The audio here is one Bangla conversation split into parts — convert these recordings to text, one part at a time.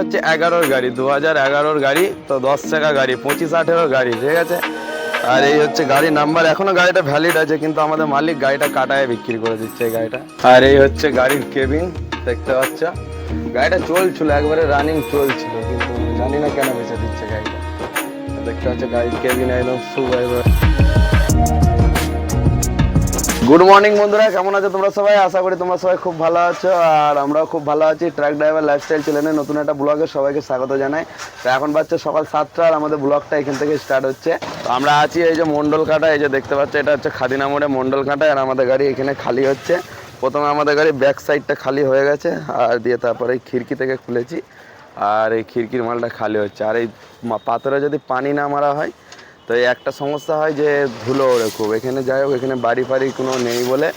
হচ্ছে এগারোর গাড়ি, দু হাজার এগারোর গাড়ি, তো দশ টাকা গাড়ি, পঁচিশ আঠেরোর গাড়ি, ঠিক আছে? আর এই হচ্ছে গাড়ির নাম্বার এখনও গাড়িটা ভ্যালিড আছে, কিন্তু আমাদের মালিক গাড়িটা কাটায় বিক্রি করে দিচ্ছে এই গাড়িটা। আর এই হচ্ছে গাড়ির কেবিন দেখতে পাচ্ছ? গাড়িটা চলছিল, একবারে রানিং চলছিল, কিন্তু জানি না কেন বেঁচে দিচ্ছে গাড়িটা। দেখতে পাচ্ছ, গাড়ির কেবিন একদম সুপার গুড মর্নিং বন্ধুরা, কেমন আছো তোমরা সবাই? আশা করি তোমরা সবাই খুব ভালো আছো, আর আমরাও খুব ভালো আছি। ট্রাক ড্রাইভার লাইফস্টাইল চ্যানেলে নতুন একটা ব্লগে সবাইকে স্বাগত জানাই। তো এখন বাচ্চা সকাল সাতটা, আর আমাদের ব্লগটা এখান থেকে স্টার্ট হচ্ছে। তো আমরা আছি এই যে মন্ডল কাটা এই যে দেখতে পাচ্ছ, এটা হচ্ছে খাদিনা মোড়ে মন্ডল আর আমাদের গাড়ি এখানে খালি হচ্ছে। প্রথমে আমাদের গাড়ি ব্যাক সাইডটা খালি হয়ে গেছে, আর দিয়ে তারপরে এই খিড়কি থেকে খুলেছি, আর এই খিড়কির মালটা খালি হচ্ছে। আর এই পাথরে যদি পানি না মারা হয় তো একটা সমস্যা হয় যে ধুলো ওড়ে খুব। এখানে যাই হোক, এখানে বাড়ি ফাড়ি কোনো নেই বলে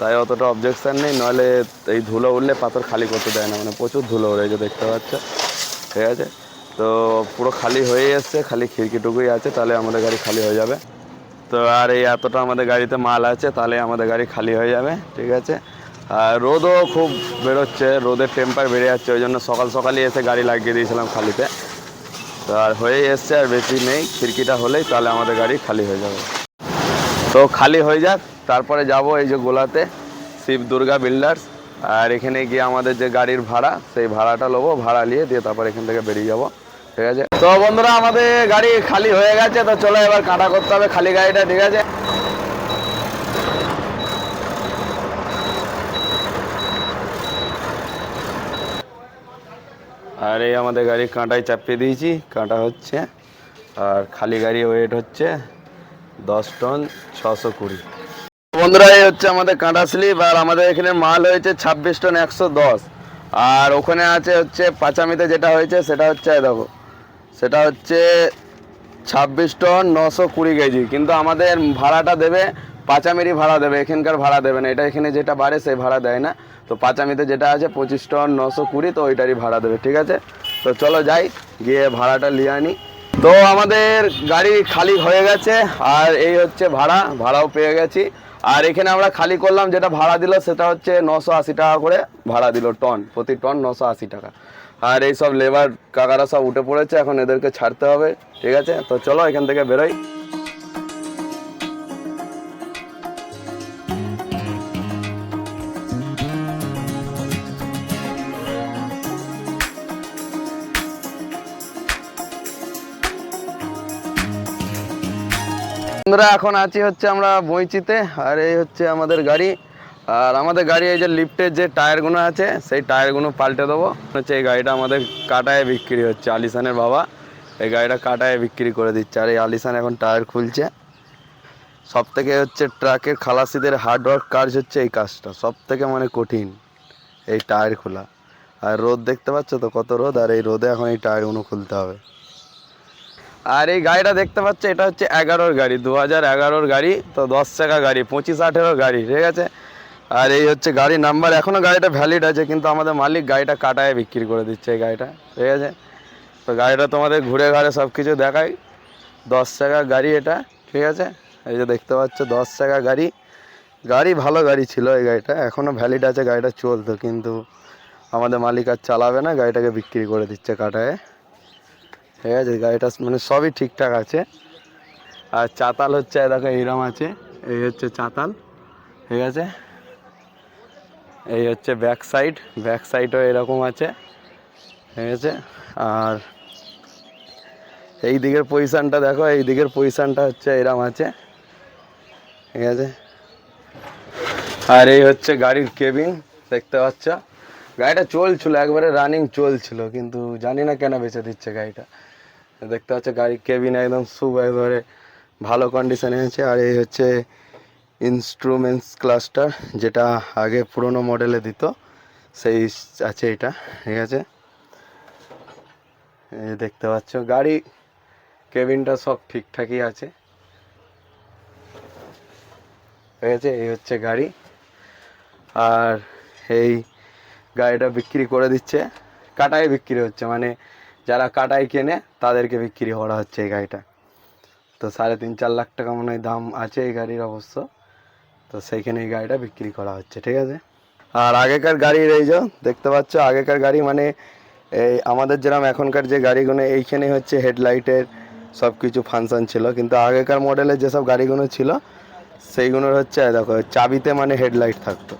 তাই অতটা অবজেকশান নেই। নইলে এই ধুলো উঠলে পাথর খালি করতে দেয় না মানে প্রচুর ধুলো এই যে দেখতে পাচ্ছ। ঠিক আছে? তো পুরো খালি হয়ে এসছে, খালি খিড়কিটুকুই আছে, তাহলে আমাদের গাড়ি খালি হয়ে যাবে। তো আর এই এতটা আমাদের গাড়িতে মাল আছে, তাহলে আমাদের গাড়ি খালি হয়ে যাবে, ঠিক আছে? আর রোদও খুব বেরোচ্ছে, রোদের টেম্পার বেড়ে যাচ্ছে, ওই জন্য সকাল সকালই এসে গাড়ি লাগিয়ে দিয়েছিলাম খালিতে। তো আর হয়ে এসছে আর বেশি নেই, খিড়কিটা হলেই তাহলে আমাদের গাড়ি খালি হয়ে যাবে। তো খালি হয়ে যাক, তারপরে যাব এই যে গোলাতে, শিব দুর্গা বিল্ডার্স আর এখানে গিয়ে আমাদের যে গাড়ির ভাড়া, সেই ভাড়াটা নেব, ভাড়া নিয়ে দিয়ে তারপর এখান থেকে বেরিয়ে যাব। ঠিক আছে? তো বন্ধুরা, আমাদের গাড়ি খালি হয়ে গেছে, তো চলো এবার কাটা করতে হবে, খালি গাড়িটা, ঠিক আছে? আর এই আমাদের গাড়ি কাঁটায় চাপিয়ে দিয়েছি, কাঁটা হচ্ছে, আর খালি গাড়ি ওয়েট হচ্ছে দশ টন ছশো কুড়ি। বন্ধুরা, এই হচ্ছে আমাদের কাঁটা স্লিপ, আর আমাদের এখানে মাল হয়েছে ছাব্বিশ টন একশো দশ। আর ওখানে আছে হচ্ছে পাঁচামিতে যেটা হয়েছে, সেটা হচ্ছে দেখো, সেটা হচ্ছে ছাব্বিশ টন নশো কুড়ি কেজি। কিন্তু আমাদের ভাড়াটা দেবে পাঁচামিরি ভাড়া দেবে, এখানকার ভাড়া দেবে না। এটা এখানে যেটা বাড়ে সেই ভাড়া দেয় না। তো পাঁচামিতে যেটা আছে পঁচিশ টন, নশো কুড়ি, তো ওইটারই ভাড়া দেবে, ঠিক আছে? তো চলো যাই, গিয়ে ভাড়াটা নিয়ে আনি। তো আমাদের গাড়ি খালি হয়ে গেছে, আর এই হচ্ছে ভাড়া, ভাড়াও পেয়ে গেছি। আর এখানে আমরা খালি করলাম, যেটা ভাড়া দিল সেটা হচ্ছে নশো আশি টাকা করে ভাড়া দিল টন, প্রতি টন নশো আশি টাকা। আর এই সব লেবার কাকারা সব উঠে পড়েছে, এখন এদেরকে ছাড়তে হবে, ঠিক আছে? তো চলো এখান থেকে বেরোই। বন্ধুরা, এখন আছি হচ্ছে আমরা বইচিতে, আর এই হচ্ছে আমাদের গাড়ি। আর আমাদের গাড়ি এই যে লিফটের যে টায়ারগুলো আছে, সেই টায়ারগুলো পাল্টে দেবো। হচ্ছে এই গাড়িটা আমাদের কাটায় বিক্রি হচ্ছে আলিসানের বাবা। এই গাড়িটা কাটায় বিক্রি করে দিচ্ছে, আর এই আলিসান এখন টায়ার খুলছে। সব থেকে হচ্ছে ট্রাকের খালাসিদের হার্ডওয়ার্ক কাজ হচ্ছে এই কাজটা সব থেকে মানে কঠিন এই টায়ার খোলা। আর রোদ দেখতে পাচ্ছ তো, কত রোদ, আর এই রোদে এখন এই টায়ারগুলো খুলতে হবে। আর এই গাড়িটা দেখতে পাচ্ছ, এটা হচ্ছে এগারোর গাড়ি দু হাজার এগারোর গাড়ি, তো দশ টাকা গাড়ি, পঁচিশ আঠেরোর গাড়ি, ঠিক আছে? আর এই হচ্ছে গাড়ির নাম্বার এখনও গাড়িটা ভ্যালিড আছে, কিন্তু আমাদের মালিক গাড়িটা কাটায় বিক্রি করে দিচ্ছে এই গাড়িটা, ঠিক আছে? তো গাড়িটা তোমাদের ঘুরে ঘাড়ে সব কিছু দেখাই। দশ টাকা গাড়ি এটা, ঠিক আছে? এই যে দেখতে পাচ্ছ, দশ টাকা গাড়ি। গাড়ি ভালো গাড়ি ছিল এই গাড়িটা এখনও ভ্যালিড আছে, গাড়িটা চলতো, কিন্তু আমাদের মালিক আর চালাবে না, গাড়িটাকে বিক্রি করে দিচ্ছে কাটায়। ঠিক আছে, গাড়িটা মানে সবই ঠিকঠাক আছে। আর চাতাল হচ্ছে, দেখো এইরকম আছে, এই হচ্ছে চাতাল, ঠিক আছে? এই হচ্ছে ব্যাক সাইড ব্যাক সাইডও এরকম আছে, ঠিক আছে? আর এই দিকের পজিশানটা দেখো, এই দিকের পজিশানটা হচ্ছে এরম আছে, ঠিক আছে? আর এই হচ্ছে গাড়ির কেবিন দেখতে পাচ্ছ? গাড়িটা চলছিল, একবারে রানিং চলছিল, কিন্তু জানি না কেন বেঁচে দিচ্ছে গাড়িটা। দেখতে পাচ্ছ গাড়ির কেবিন একদম সুপ একবারে ভালো কন্ডিশনে আছে আর এই হচ্ছে ইনস্ট্রুমেন্টস ক্লাসটা যেটা আগে পুরনো মডেলে দিত। সেই আছে এটা, ঠিক আছে? দেখতে পাচ্ছ গাড়ি কেবিনটা সব ঠিকঠাকই আছে। ঠিক আছে, এই হচ্ছে গাড়ি। আর এই গাড়িটা বিক্রি করে দিচ্ছে। কাটায় বিক্রি হচ্ছে মানে যারা কাটায় কেনে, তাদেরকে বিক্রি করা হচ্ছে এই গাড়িটা। তো সাড়ে তিন চার লাখ টাকা মনে হয় দাম আছে এই গাড়ির অবশ্য। তো সেইখানে এই গাড়িটা বিক্রি করা হচ্ছে, ঠিক আছে? আর আগেকার গাড়ির এই যে দেখতে পাচ্ছ, আগেকার গাড়ি মানে এই আমাদের যেরকম এখনকার যে গাড়িগুলো, এইখানে হচ্ছে হেডলাইটের সব কিছু ফাংশন ছিল। কিন্তু আগেকার মডেলের যেসব গাড়িগুলো ছিল, সেইগুলোর হচ্ছে, দেখো, চাবিতে মানে হেডলাইট থাকতো।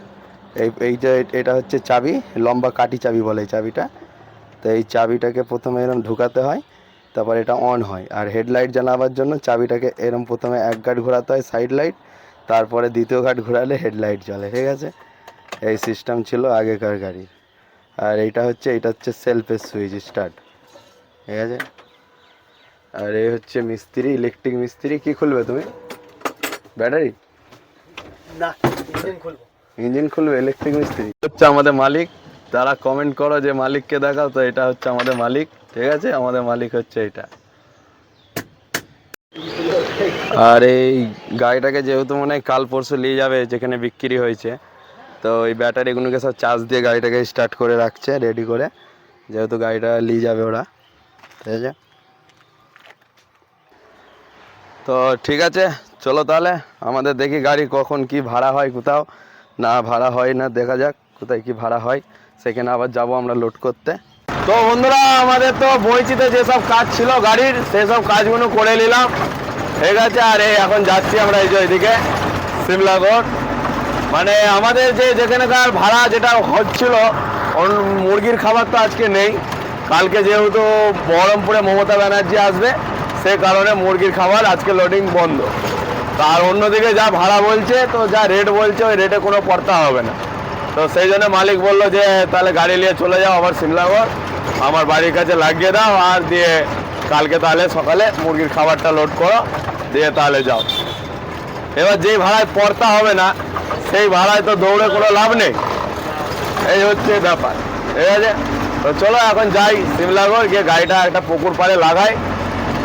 এই এই যে এটা হচ্ছে চাবি, লম্বা কাঠি চাবি বলে এই চাবিটা। তো এই চাবিটাকে প্রথমে এরকম ঢুকাতে হয় তারপর এটা অন হয়। আর হেডলাইট জ্বালাবার জন্য চাবিটাকে এরকম প্রথমে এক ঘাট ঘোরাতে হয় সাইড লাইট তারপরে দ্বিতীয় ঘাট ঘোরালে হেডলাইট জ্বলে ঠিক আছে? এই সিস্টেম ছিল আগেকার গাড়ির। আর এইটা হচ্ছে এটা হচ্ছে সেলফের সুইচ স্টার্ট ঠিক আছে? আর এই হচ্ছে মিস্ত্রি ইলেকট্রিক মিস্ত্রি কি খুলবে তুমি? ব্যাটারি? না ইঞ্জিন খুলবো। ইঞ্জিন খুলবে ইলেকট্রিক মিস্ত্রি। হচ্ছে আমাদের মালিক। তারা কমেন্ট করো যে মালিককে দেখাও তো এটা হচ্ছে আমাদের মালিক, ঠিক আছে? আমাদের মালিক হচ্ছে এটা। আর এই গাড়িটাকে যেহেতু মনে হয় কাল পরশু নিয়ে যাবে, যেখানে বিক্রি হয়েছে, তো এই ব্যাটারিগুলোকে সব চার্জ দিয়ে গাড়িটাকে স্টার্ট করে রাখছে রেডি করে। যেহেতু গাড়িটা নিয়ে যাবে ওরা, ঠিক আছে? তো ঠিক আছে, চলো তাহলে, আমাদের দেখি গাড়ি কখন কি ভাড়া হয় কোথাও। না ভাড়া হয় না, দেখা যাক কোথায় কি ভাড়া হয়। সেখানে আবার যাব আমরা লোড করতে। তো বন্ধুরা, আমাদের তো বইচিতে যেসব কাজ ছিল গাড়ির, সেসব কাজগুলো করে নিলাম। ঠিক আছে, আর এখন যাচ্ছি আমরা এই যে ওইদিকে সিমলাগড় মানে আমাদের যে যেখানেকার ভাড়া যেটা হচ্ছিল মুরগির খাবার তো আজকে নেই। কালকে যেহেতু বহরমপুরে মমতা ব্যানার্জি আসবে, সে কারণে মুরগির খাবার আজকে লোডিং বন্ধ। তার অন্যদিকে যা ভাড়া বলছে, তো যা রেট বলছে, ওই রেটে কোনো পড়তা হবে না। তো সেই জন্য মালিক বলল যে, তাহলে গাড়ি নিয়ে চলে যাও আবার সিমলাগড় আমার বাড়ির কাছে লাগিয়ে দাও আর দিয়ে কালকে তাহলে সকালে মুরগির খাবারটা লোড করো, দিয়ে তাহলে যাও। এবার যেই ভাড়ায় পড়তা হবে না, সেই ভাড়ায় তো দৌড়ে কোনো লাভ নেই। এই হচ্ছে ব্যাপার। ঠিক আছে? তো চলো এখন যাই সিমলাগড় গিয়ে গাড়িটা একটা পুকুর পাড়ে লাগাই।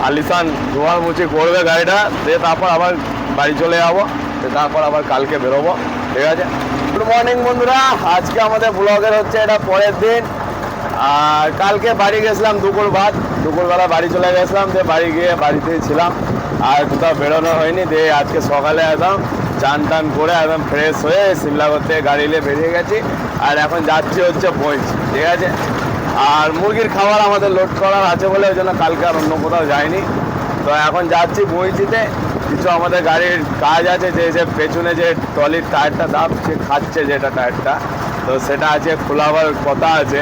আলিসান ধোয়া মুচি করবে গাড়িটা, দিয়ে তারপর আবার বাড়ি চলে যাব তারপর আবার কালকে বেরোবো। ঠিক আছে? গুড মর্নিং বন্ধুরা। আজকে আমাদের ব্লগের হচ্ছে এটা পরের দিন। আর কালকে বাড়ি গেছিলাম দুপুর বাদ দুপুরবেলা বাড়ি চলে গেছিলাম, দিয়ে বাড়ি গিয়ে বাড়িতেই ছিলাম। আর কোথাও বেরোনো হয়নি, দিয়ে আজকে সকালে একদম চান টান করে একদম ফ্রেশ হয়ে সিমলা করতে গাড়ি নিয়ে বেরিয়ে গেছি। আর এখন যাচ্ছি হচ্ছে পৌঁছ ঠিক আছে? আর মুরগির খাবার আমাদের লোড করার আছে বলে ওই জন্য কালকে আর অন্য কোথাও যায়নি তো এখন যাচ্ছি বইচিতে কিছু আমাদের গাড়ির কাজ আছে, যে যে পেছনে যে ট্রলির টায়ারটা দাবছে খাচ্ছে যেটা টায়ারটা। তো সেটা আছে, খোলাবার কথা আছে।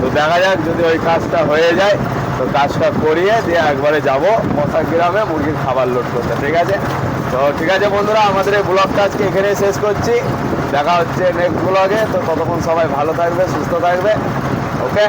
তো দেখা যাক যদি ওই কাজটা হয়ে যায়, তো কাজটা করিয়ে দিয়ে একবারে যাব মশা গ্রামে মুরগির খাবার লোড করতে, ঠিক আছে? তো ঠিক আছে বন্ধুরা, আমাদের এই ব্লগটা আজকে এখানেই শেষ করছি। দেখা হচ্ছে নেক্সট ব্লগে তো ততক্ষণ সবাই ভালো থাকবে, সুস্থ থাকবে। ওকে